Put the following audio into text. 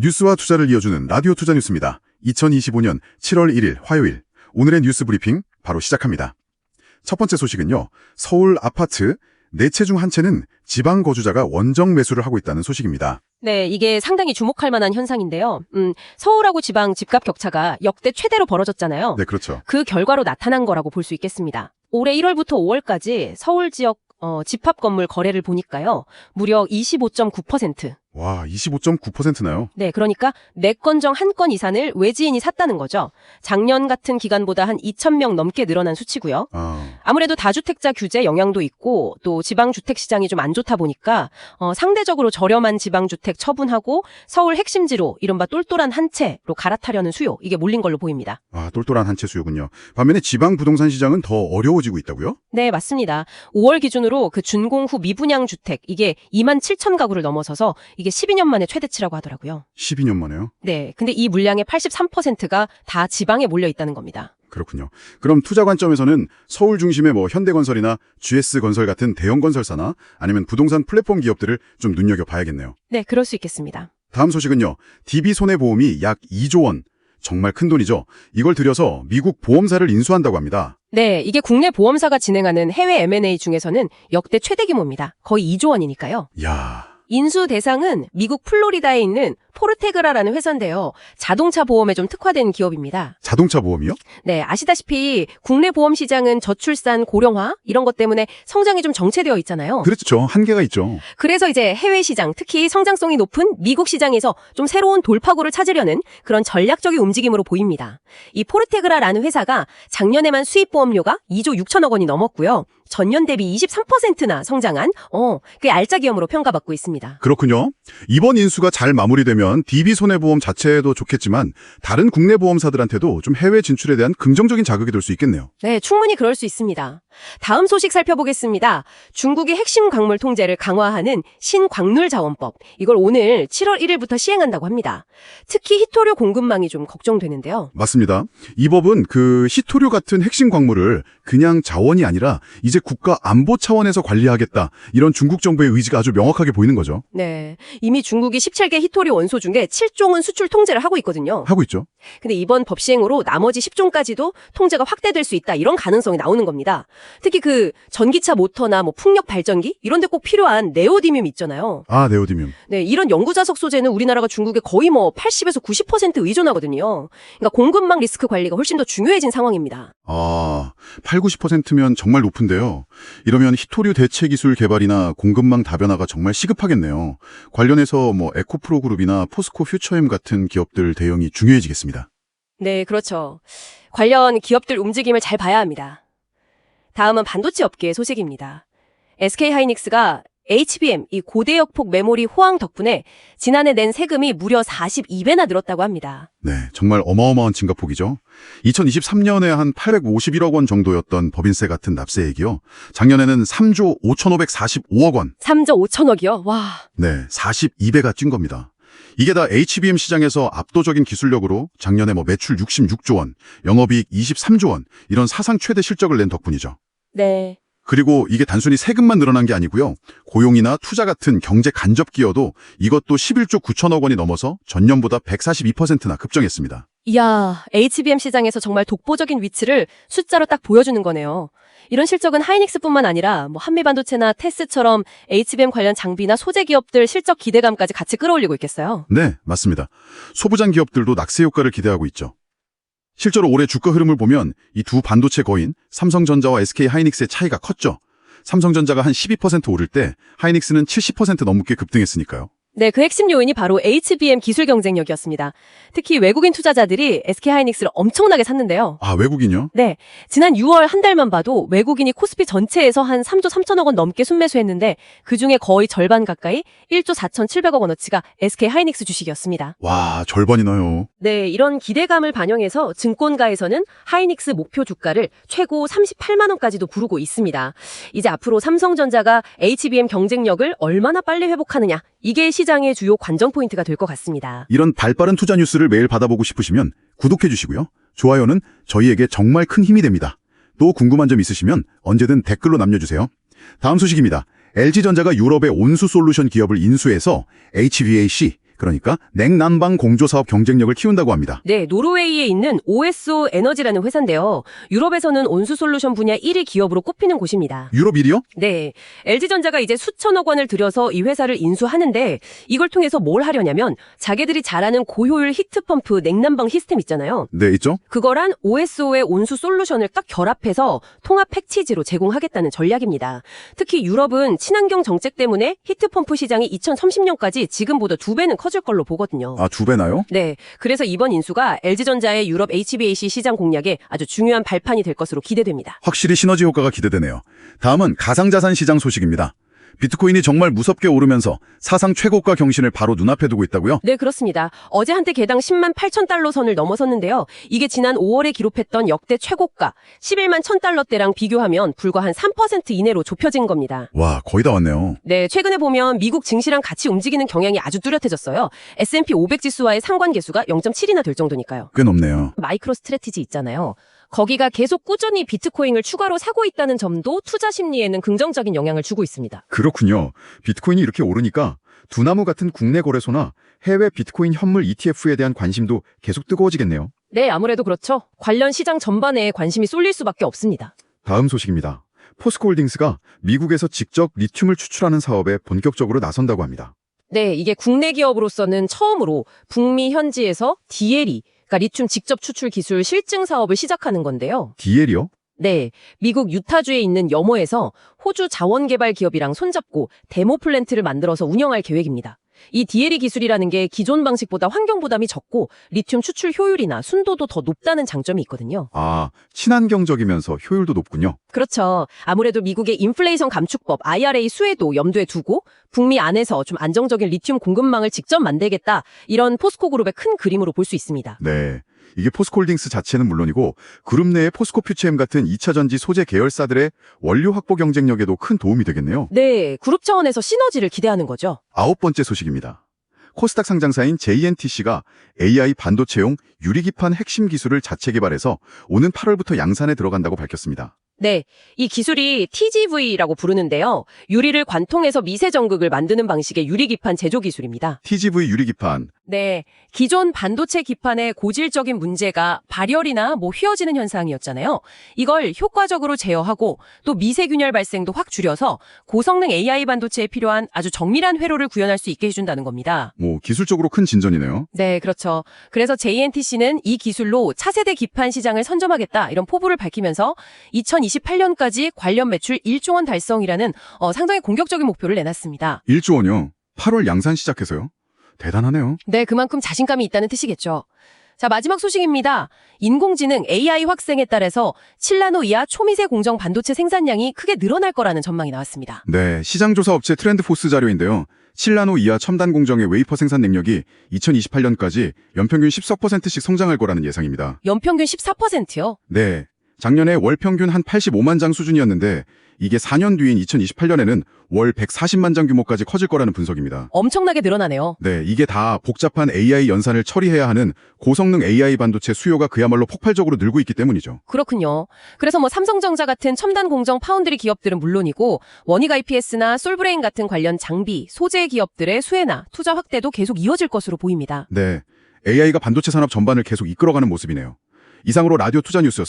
뉴스와 투자를 이어주는 라디오 투자 뉴스입니다. 2025년 7월 1일 화요일 오늘의 뉴스 브리핑 바로 시작합니다. 첫 번째 소식은요. 서울 아파트 네채중 한 채는 지방 거주자가 원정 매수를 하고 있다는 소식입니다. 네, 이게 상당히 주목할 만한 현상인데요. 음, 서울하고 지방 집값 격차가 역대 최대로 벌어졌잖아요. 네, 그렇죠. 그 결과로 나타난 거라고 볼 수 있겠습니다. 올해 1월부터 5월까지 서울 지역 어, 집합 건물 거래를 보니까요. 무려 25.9%. 와, 25.9%나요. 네, 그러니까 4건 중한건 이상을 외지인이 샀다는 거죠. 작년 같은 기간보다 한 2,000명 넘게 늘어난 수치고요. 아, 아무래도 다주택자 규제 영향도 있고 또 지방주택 시장이 좀 안 좋다 보니까 어, 상대적으로 저렴한 지방주택 처분하고 서울 핵심지로 이른바 똘똘한 한 채로 갈아타려는 수요 이게 몰린 걸로 보입니다. 아, 똘똘한 한 채 수요군요. 반면에 지방 부동산 시장은 더 어려워지고 있다고요? 네 맞습니다. 5월 기준으로 그 준공 후 미분양 주택 이게 2만 7천 가구를 넘어서서 이게 12년 만에 최대치라고 하더라고요. 12년 만에요. 네 근데 이 물량의 83%가 다 지방에 몰려 있다는 겁니다. 그렇군요. 그럼 투자 관점에서는 서울 중심의 뭐 현대건설이나 GS건설 같은 대형 건설사나 아니면 부동산 플랫폼 기업들을 좀 눈여겨봐야겠네요. 네 그럴 수 있겠습니다. 다음 소식은요. DB손해보험이 약 2조 원. 정말 큰 돈이죠. 이걸 들여서 미국 보험사를 인수한다고 합니다. 네, 이게 국내 보험사가 진행하는 해외 M&A 중에서는 역대 최대 규모입니다. 거의 2조 원이니까요. 야 인수 대상은 미국 플로리다에 있는 포르테그라라는 회사인데요. 자동차 보험에 좀 특화된 기업입니다. 자동차 보험이요? 네, 아시다시피 국내 보험 시장은 저출산, 고령화 이런 것 때문에 성장이 좀 정체되어 있잖아요. 그렇죠. 한계가 있죠. 그래서 이제 해외 시장, 특히 성장성이 높은 미국 시장에서 좀 새로운 돌파구를 찾으려는 그런 전략적인 움직임으로 보입니다. 이 포르테그라라는 회사가 작년에만 수입 보험료가 2조 6천억 원이 넘었고요. 전년 대비 23%나 성장한 어, 꽤 알짜 기업으로 평가받고 있습니다. 그렇군요. 이번 인수가 잘 마무리되면 DB손해보험 자체에도 좋겠지만 다른 국내 보험사들한테도 좀 해외 진출에 대한 긍정적인 자극이 될 수 있겠네요. 네, 충분히 그럴 수 있습니다. 다음 소식 살펴보겠습니다. 중국의 핵심 광물 통제를 강화하는 신광물자원법. 이걸 오늘 7월 1일부터 시행한다고 합니다. 특히 히토류 공급망이 좀 걱정되는데요. 맞습니다. 이 법은 그 히토류 같은 핵심 광물을 그냥 자원이 아니라 이제 국가 안보 차원에서 관리하겠다. 이런 중국 정부의 의지가 아주 명확하게 보이는 거죠. 네. 이미 중국이 17개 히토류 원소 중에 7종은 수출 통제를 하고 있거든요. 하고 있죠. 근데 이번 법 시행으로 나머지 10종까지도 통제가 확대될 수 있다. 이런 가능성이 나오는 겁니다. 특히 그 전기차 모터나 뭐 풍력 발전기 이런 데 꼭 필요한 네오디뮴 있잖아요. 아, 네오디뮴. 네, 이런 연구자석 소재는 우리나라가 중국에 거의 뭐 80에서 90% 의존하거든요. 그러니까 공급망 리스크 관리가 훨씬 더 중요해진 상황입니다. 아, 8, 90%면 정말 높은데요. 이러면 히토류 대체 기술 개발이나 공급망 다변화가 정말 시급하겠네요. 관련해서 뭐 에코프로 그룹이나 포스코 퓨처엠 같은 기업들 대응이 중요해지겠습니다. 네, 그렇죠. 관련 기업들 움직임을 잘 봐야 합니다. 다음은 반도체 업계의 소식입니다. SK 하이닉스가 HBM, 이 고대역폭 메모리 호황 덕분에 지난해 낸 세금이 무려 42배나 늘었다고 합니다. 네, 정말 어마어마한 증가폭이죠. 2023년에 한 851억 원 정도였던 법인세 같은 납세액이요. 작년에는 3조 5,545억 원. 3조 5천억이요? 와. 네, 42배가 찐 겁니다. 이게 다 HBM 시장에서 압도적인 기술력으로 작년에 뭐 매출 66조 원, 영업이익 23조 원, 이런 사상 최대 실적을 낸 덕분이죠. 네. 그리고 이게 단순히 세금만 늘어난 게 아니고요. 고용이나 투자 같은 경제 간접 기여도 이것도 11조 9천억 원이 넘어서 전년보다 142%나 급증했습니다. 이야, HBM 시장에서 정말 독보적인 위치를 숫자로 딱 보여주는 거네요. 이런 실적은 하이닉스뿐만 아니라 뭐 한미반도체나 테스처럼 HBM 관련 장비나 소재 기업들 실적 기대감까지 같이 끌어올리고 있겠어요. 네, 맞습니다. 소부장 기업들도 낙세 효과를 기대하고 있죠. 실제로 올해 주가 흐름을 보면 이 두 반도체 거인 삼성전자와 SK 하이닉스의 차이가 컸죠. 삼성전자가 한 12% 오를 때 하이닉스는 70% 넘게 급등했으니까요. 네, 그 핵심 요인이 바로 HBM 기술 경쟁력이었습니다. 특히 외국인 투자자들이 SK 하이닉스를 엄청나게 샀는데요. 아, 외국인요? 네, 지난 6월 한 달만 봐도 외국인이 코스피 전체에서 한 3조 3천억 원 넘게 순매수했는데 그중에 거의 절반 가까이 1조 4천7백억 원어치가 SK 하이닉스 주식이었습니다. 와, 절반이 나요. 네, 이런 기대감을 반영해서 증권가에서는 하이닉스 목표 주가를 최고 38만 원까지도 부르고 있습니다. 이제 앞으로 삼성전자가 HBM 경쟁력을 얼마나 빨리 회복하느냐, 이게 시장의 주요 관전 포인트가 될 것 같습니다. 이런 발빠른 투자 뉴스를 매일 받아보고 싶으시면 구독해 주시고요. 좋아요는 저희에게 정말 큰 힘이 됩니다. 또 궁금한 점 있으시면 언제든 댓글로 남겨주세요. 다음 소식입니다. LG전자가 유럽의 온수 솔루션 기업을 인수해서 HVAC, 그러니까 냉난방 공조 사업 경쟁력을 키운다고 합니다. 네, 노르웨이에 있는 OSO 에너지라는 회사인데요. 유럽에서는 온수 솔루션 분야 1위 기업으로 꼽히는 곳입니다. 유럽 1위요? 네, LG전자가 이제 수천억 원을 들여서 이 회사를 인수하는데 이걸 통해서 뭘 하려냐면 자기들이 잘하는 고효율 히트펌프 냉난방 시스템 있잖아요. 네, 있죠. 그거란 OSO의 온수 솔루션을 딱 결합해서 통합 패키지로 제공하겠다는 전략입니다. 특히 유럽은 친환경 정책 때문에 히트펌프 시장이 2030년까지 지금보다 두 배는 커질 걸로 보거든요. 아, 두 배나요? 네. 그래서 이번 인수가 LG전자의 유럽 HVAC 시장 공략에 아주 중요한 발판이 될 것으로 기대됩니다. 확실히 시너지 효과가 기대되네요. 다음은 가상자산 시장 소식입니다. 비트코인이 정말 무섭게 오르면서 사상 최고가 경신을 바로 눈앞에 두고 있다고요? 네, 그렇습니다. 어제 한때 개당 10만 8천 달러 선을 넘어섰는데요. 이게 지난 5월에 기록했던 역대 최고가 11만 1천 달러대랑 비교하면 불과 한 3% 이내로 좁혀진 겁니다. 와, 거의 다 왔네요. 네, 최근에 보면 미국 증시랑 같이 움직이는 경향이 아주 뚜렷해졌어요. S&P 500 지수와의 상관 계수가 0.7이나 될 정도니까요. 꽤 높네요. 마이크로 스트레티지 있잖아요. 거기가 계속 꾸준히 비트코인을 추가로 사고 있다는 점도 투자 심리에는 긍정적인 영향을 주고 있습니다. 그 렇군요. 비트코인이 이렇게 오르니까 두나무 같은 국내 거래소나 해외 비트코인 현물 ETF에 대한 관심도 계속 뜨거워지겠네요. 네, 아무래도 그렇죠. 관련 시장 전반에 관심이 쏠릴 수밖에 없습니다. 다음 소식입니다. 포스코홀딩스가 미국에서 직접 리튬을 추출하는 사업에 본격적으로 나선다고 합니다. 네, 이게 국내 기업으로서는 처음으로 북미 현지에서 DLE, 그러니까 리튬 직접 추출 기술 실증 사업을 시작하는 건데요. DL이요? 네, 미국 유타주에 있는 염호에서 호주 자원개발 기업이랑 손잡고 데모 플랜트를 만들어서 운영할 계획입니다. 이 DLE 기술이라는 게 기존 방식보다 환경 부담이 적고 리튬 추출 효율이나 순도도 더 높다는 장점이 있거든요. 아, 친환경적이면서 효율도 높군요. 그렇죠. 아무래도 미국의 인플레이션 감축법 IRA 수혜도 염두에 두고 북미 안에서 좀 안정적인 리튬 공급망을 직접 만들겠다. 이런 포스코 그룹의 큰 그림으로 볼 수 있습니다. 네. 이게 포스코홀딩스 자체는 물론이고 그룹 내의 포스코 퓨처엠 같은 2차 전지 소재 계열사들의 원료 확보 경쟁력에도 큰 도움이 되겠네요. 네, 그룹 차원에서 시너지를 기대하는 거죠. 아홉 번째 소식입니다. 코스닥 상장사인 JNTC가 AI 반도체용 유리기판 핵심 기술을 자체 개발해서 오는 8월부터 양산에 들어간다고 밝혔습니다. 네, 이 기술이 TGV라고 부르는데요. 유리를 관통해서 미세 전극을 만드는 방식의 유리기판 제조 기술입니다. TGV 유리기판, 네, 기존 반도체 기판의 고질적인 문제가 발열이나 뭐 휘어지는 현상이었잖아요. 이걸 효과적으로 제어하고 또 미세균열 발생도 확 줄여서 고성능 AI 반도체에 필요한 아주 정밀한 회로를 구현할 수 있게 해준다는 겁니다. 뭐 기술적으로 큰 진전이네요. 네, 그렇죠. 그래서 JNTC는 이 기술로 차세대 기판 시장을 선점하겠다 이런 포부를 밝히면서 2028년까지 관련 매출 1조 원 달성이라는 어, 상당히 공격적인 목표를 내놨습니다. 1조 원요. 8월 양산 시작해서요. 대단하네요. 네, 그만큼 자신감이 있다는 뜻이겠죠. 자, 마지막 소식입니다. 인공지능 AI 확생에 따라서 7나노 이하 초미세 공정 반도체 생산량이 크게 늘어날 거라는 전망이 나왔습니다. 네, 시장조사 업체 트렌드포스 자료인데요. 7나노 이하 첨단 공정의 웨이퍼 생산 능력이 2028년까지 연평균 14%씩 성장할 거라는 예상입니다. 연평균 14%요. 네. 작년에 월 평균 한 85만 장 수준이었는데 이게 4년 뒤인 2028년에는 월 140만 장 규모까지 커질 거라는 분석입니다. 엄청나게 늘어나네요. 네, 이게 다 복잡한 AI 연산을 처리해야 하는 고성능 AI 반도체 수요가 그야말로 폭발적으로 늘고 있기 때문이죠. 그렇군요. 그래서 뭐 삼성전자 같은 첨단 공정 파운드리 기업들은 물론이고 원익 IPS나 솔브레인 같은 관련 장비, 소재 기업들의 수혜나 투자 확대도 계속 이어질 것으로 보입니다. 네, AI가 반도체 산업 전반을 계속 이끌어가는 모습이네요. 이상으로 라디오 투자 뉴스였습니다.